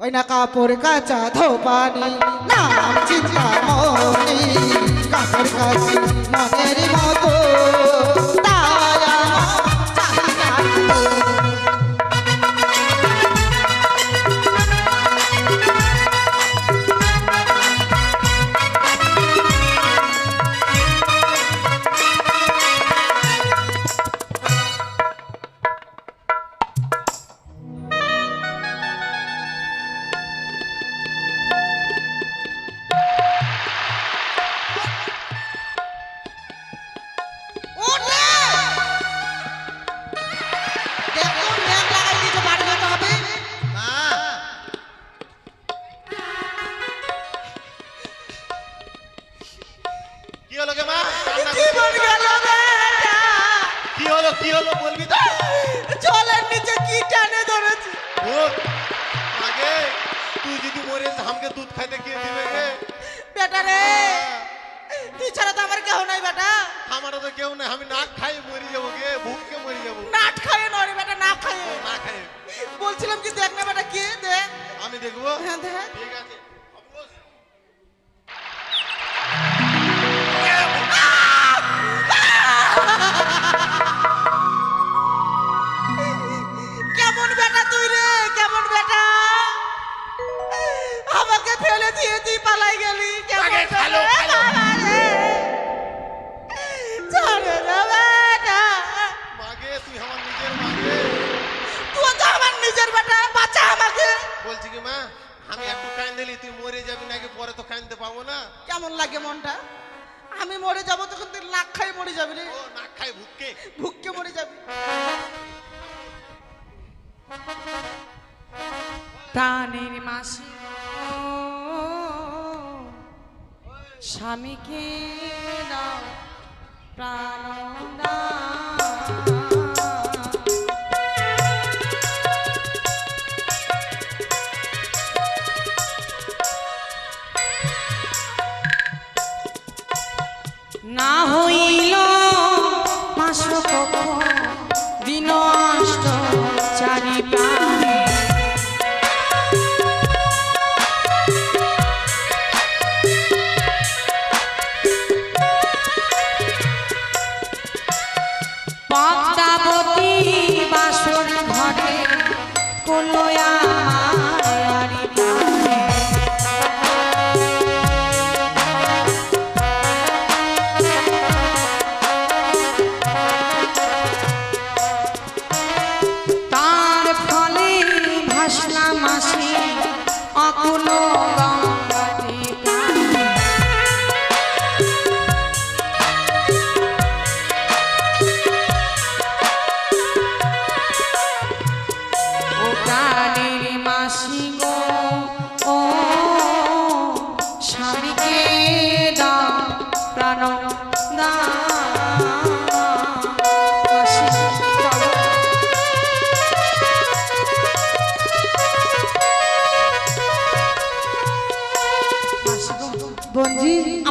ওই না কাপড় কাচা ধোপানি নাম চিন্তা মনি। কাপড় কাচি মনের মতো মরে আমাকে দুধ খাইতে কে দিবে রে? বেটা রে। তুই ছাড়া তো আমার কেউ নাই বেটা। আমারও তো কেউ নাই আমি নাক খাই মরে যাব গে ভুককে মরে যাব। নাট খাইয়ে নরে বেটা না খাইয়ে। না খাই বলছিলাম কি দেখ না বেটা কে দেখ। আমি দেখব? হ্যাঁ দেখ। ঠিক আছে। কেমন বেটা তুই? কেমন আগে খালো, বেটা? খালো। বাবা রে। ছাড়ে না বেটা মাগে তুই আমার নিজের মাগে তুই তো আমার নিজের বেটা বাচ্চা আমাকে বলছি কি মা আমি একটু কান তুই মরে যাবি নাকি পরে তো কানতে পাবো না কেমন লাগে মনটা আমি মরে যাব তখন তুই নাক খাই মরে যাবি রে ও নাক খাই ভুককে ভুককে মরে যাবি প্রাণের মাসি স্বামীকে দাও প্রাণ না হইল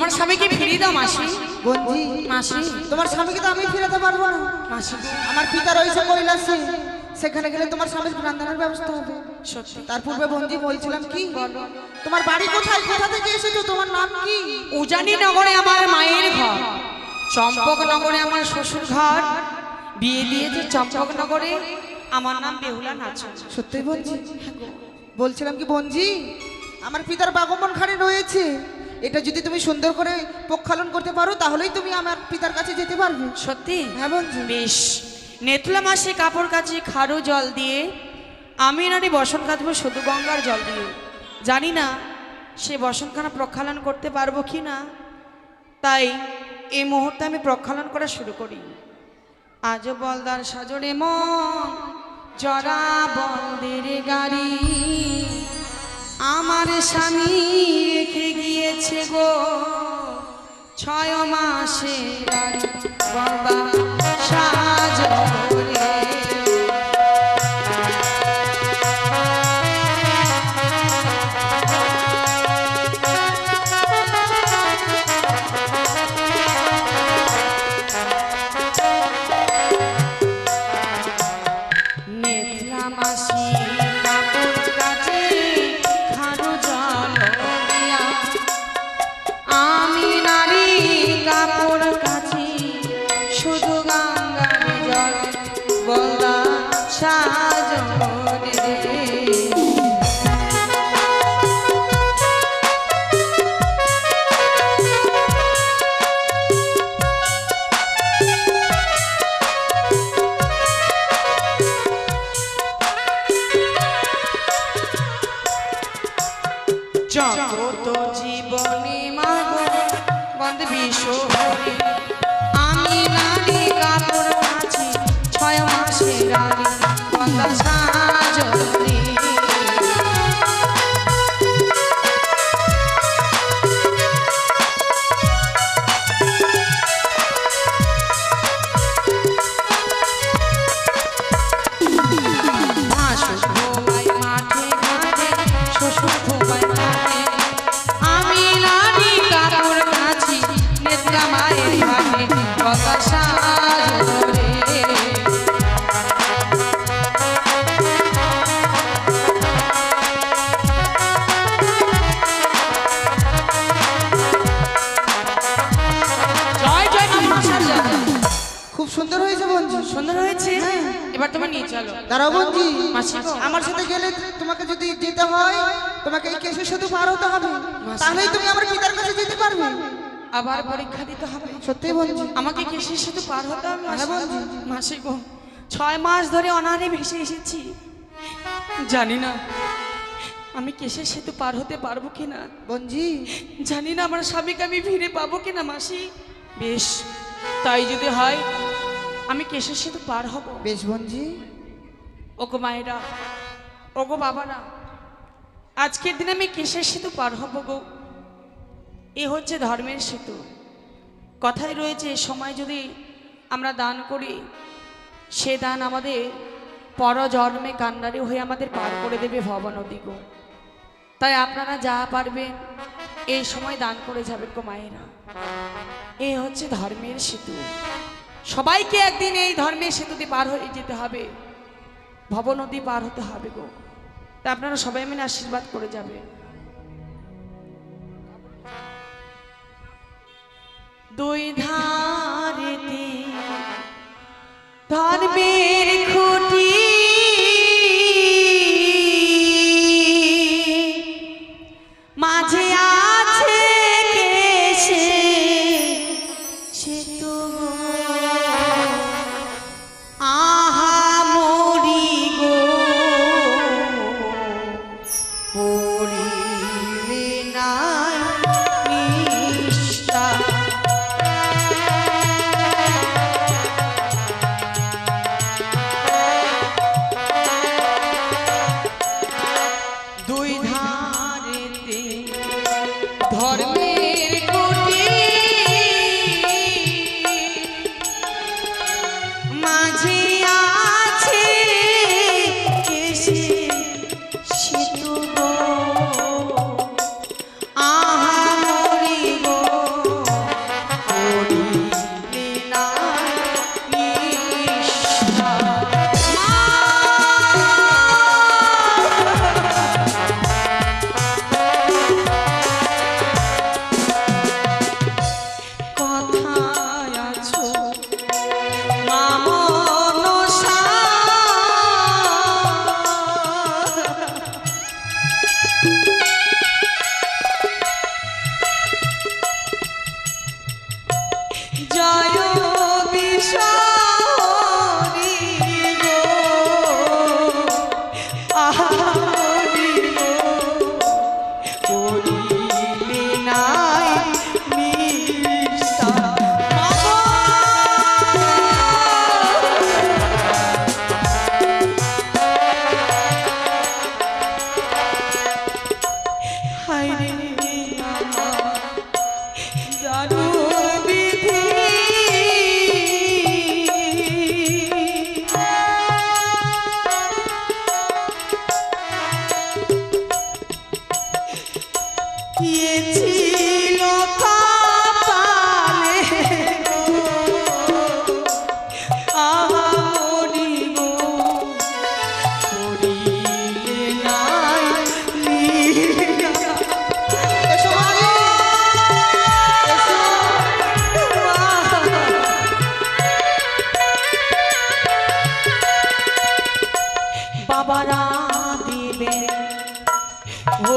আমার স্বামীকে ফিরিয়ে দাও মাসি। বঞ্জি মাসি। তোমার স্বামীকে তো আমি ফিরাতে পারব না। মাসি। আমার পিতা রয়েছে কৈলাসে। সেখানে গেলে তোমার স্বামীর প্রাণদানের ব্যবস্থা হবে। সত্যি। তার পূর্বে বঞ্জি বলছিলাম কি? তোমার বাড়ি কোথায়? কোথা থেকে এসেছ? তোমার নাম কি? উজানি নগরে আমার মায়ের ঘর। চম্পক নগরে আমার শ্বশুর ঘর। বিয়ে দিয়েছে চম্পক নগরে। আমার নাম বেহুলা নাচ। সত্যি বলছি? বলছিলাম কি বঞ্জি আমার পিতার বাগমন খানে রয়েছে। এটা যদি তুমি সুন্দর করে প্রক্ষালন করতে পারো তাহলেই তুমি আমার পিতার কাছে যেতে পারবে। সত্যি? হ্যাঁ বেশ। নেতলা মাসে কাপড় কাচি খারু জল দিয়ে আমি নারী বসন কাচবো শুধু গঙ্গার জল দিয়ে। জানি না সে বসনখানা প্রক্ষালন করতে পারব কি না তাই এই মুহূর্তে আমি প্রক্ষালন করা শুরু করি। আজ বলদার সাজরে মন জরা বলদের গাড়ি। আমার স্বামী রেখে গিয়েছে গো। ছয় মাসে বাবা। বঞ্জি সুন্দর হয়েছে? এবার তুমি নিয়ে চলো। দাঁড়াও বঞ্জি আমার সাথে গেলে তোমাকে যদি যেতে হয় তোমাকে এই কেশে শুধু পার হতে হবে। তাহলেই তুমি আমার পিতার কাছে যেতে পারবে। আবার পরীক্ষা দিতে হবে। সত্যি বঞ্জি আমাকে কেসের সাথে পার হতে হবে হ্যাঁ, বন্ধু। গো ছয় মাস ধরে অনাহারে ভেসে এসেছি। জানি না আমি কেসের সেতু পার হতে পারব কিনা। বঞ্জি জানি না আমার স্বামীকে আমি ফিরে পাবো কিনা মাসি। বেশ তাই যদি হয় আমি কেশের সেতু পার হব। বেশ বঞ্জি ওগো মায়েরা ওগো বাবারা আজকের দিনে আমি কেশের সেতু পার হব গো। এ হচ্ছে ধর্মের সেতু। কথাই রয়েছে সময় যদি আমরা দান করি সে দান আমাদের পরজন্মে কান্নারে হয়ে আমাদের পার করে দেবে ভব নদী গো। তাই আপনারা যা পারবেন এই সময় দান করে যাবেন গো মায়েরা। এ হচ্ছে ধর্মের সেতু। সবাইকে একদিন এই ধর্মের সেতুতে পার হয়ে যেতে হবে। ভব নদী পার হতে হবে গো। তা আপনারা সবাই মিলে আশীর্বাদ করে যাবে। দুই ধারে ধর্মের খুঁটি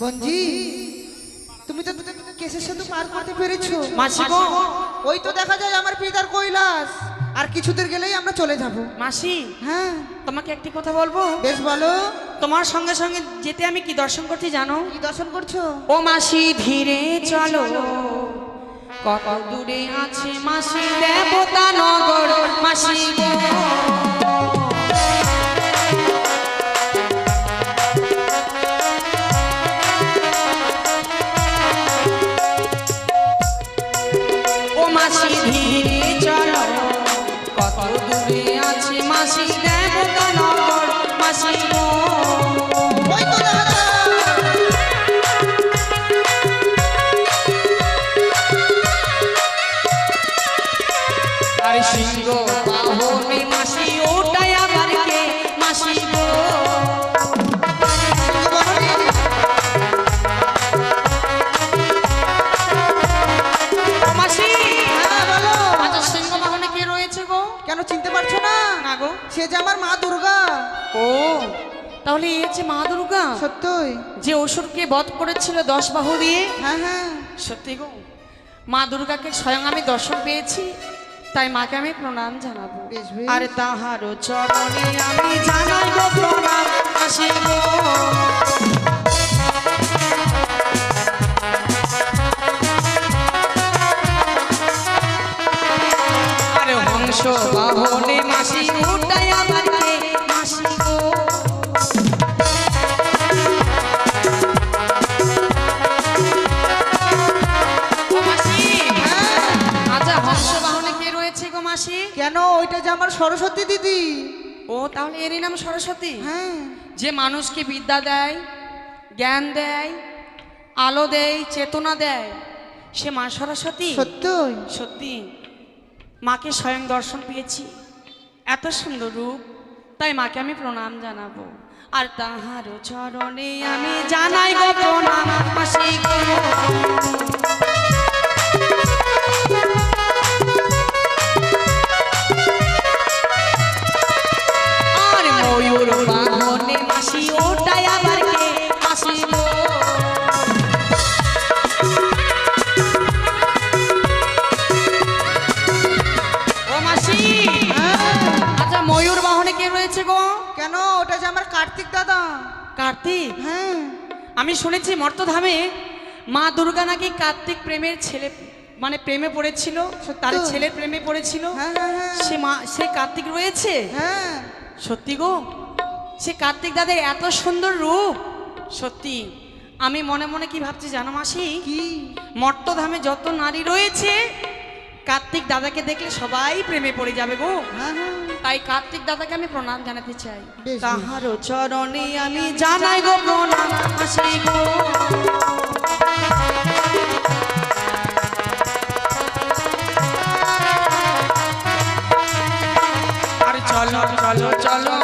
বঞ্জি তুমি তো কেসের সাথে পার করতে পেরেছ। মাসি গো ওই তো দেখা যায় আমার পিতার কৈলাস। আর কিছুদের গেলেই আমরা চলে যাব। মাসি হ্যাঁ? তোমাকে একটি কথা বলব? বেশ বলো। তোমার সঙ্গে সঙ্গে যেতে আমি কি দর্শন করতে জানো? কি দর্শন করছ? ও মাসি ধীরে চলো। কত দূরে আছে মাসি দেবতা নগর। মাসি এই হচ্ছে মা দুর্গা সত্যই। যে অসুরকে বধ করেছিল দশ বাহু দিয়ে হ্যাঁ হ্যাঁ। সত্যি গো মা দুর্গাকে স্বয়ং আমি দর্শন পেয়েছি তাই মাকে আমি প্রণাম জানাব। আর তাহারও চরণে আমি জানাই সরস্বতী দিদি। ও তাহলে এরই নাম সরস্বতী? হ্যাঁ। যে মানুষকে বিদ্যা দেয় জ্ঞান দেয় আলো দেয় চেতনা দেয় সে মা সরস্বতী? সত্যই। সত্যি। মাকে স্বয়ং দর্শন পেয়েছি। এত সুন্দর রূপ। তাই মাকে আমি প্রণাম জানাব। আর তাহার চরণে আমি জানাই গো প্রণাম মাসি গো ময়ূর মাসি ওটাই আবার কে? মাসি ও মাসি! আচ্ছা ময়ূর বাহনে কে রয়েছে গো? কেন? ওটা যে আমার কার্তিক দাদা। কার্তিক? হ্যাঁ। আমি শুনেছি মর্তধামে মা দুর্গা নাকি কার্তিক প্রেমের ছেলে মানে প্রেমে পড়েছিল তার ছেলের প্রেমে পড়েছিল। হ্যাঁ হ্যাঁ হ্যাঁ। সে মা সে কার্তিক রয়েছে? হ্যাঁ। সত্যি গো? সে কার্তিক দাদের এত সুন্দর রূপ। সত্যি আমি মনে মনে কি ভাবছি জানো মাসি? কি? মর্তধামে যত নারী রয়েছে কার্তিক দাদাকে দেখলে সবাই প্রেমে পড়ে যাবে গো। হ্যাঁ হ্যাঁ। তাই কার্তিক দাদাকে আমি প্রণাম জানাতে চাই। বেশ। তাহারও চরণে আমি জানাই গো প্রণাম আসি গো। আর চলো চলো চলো।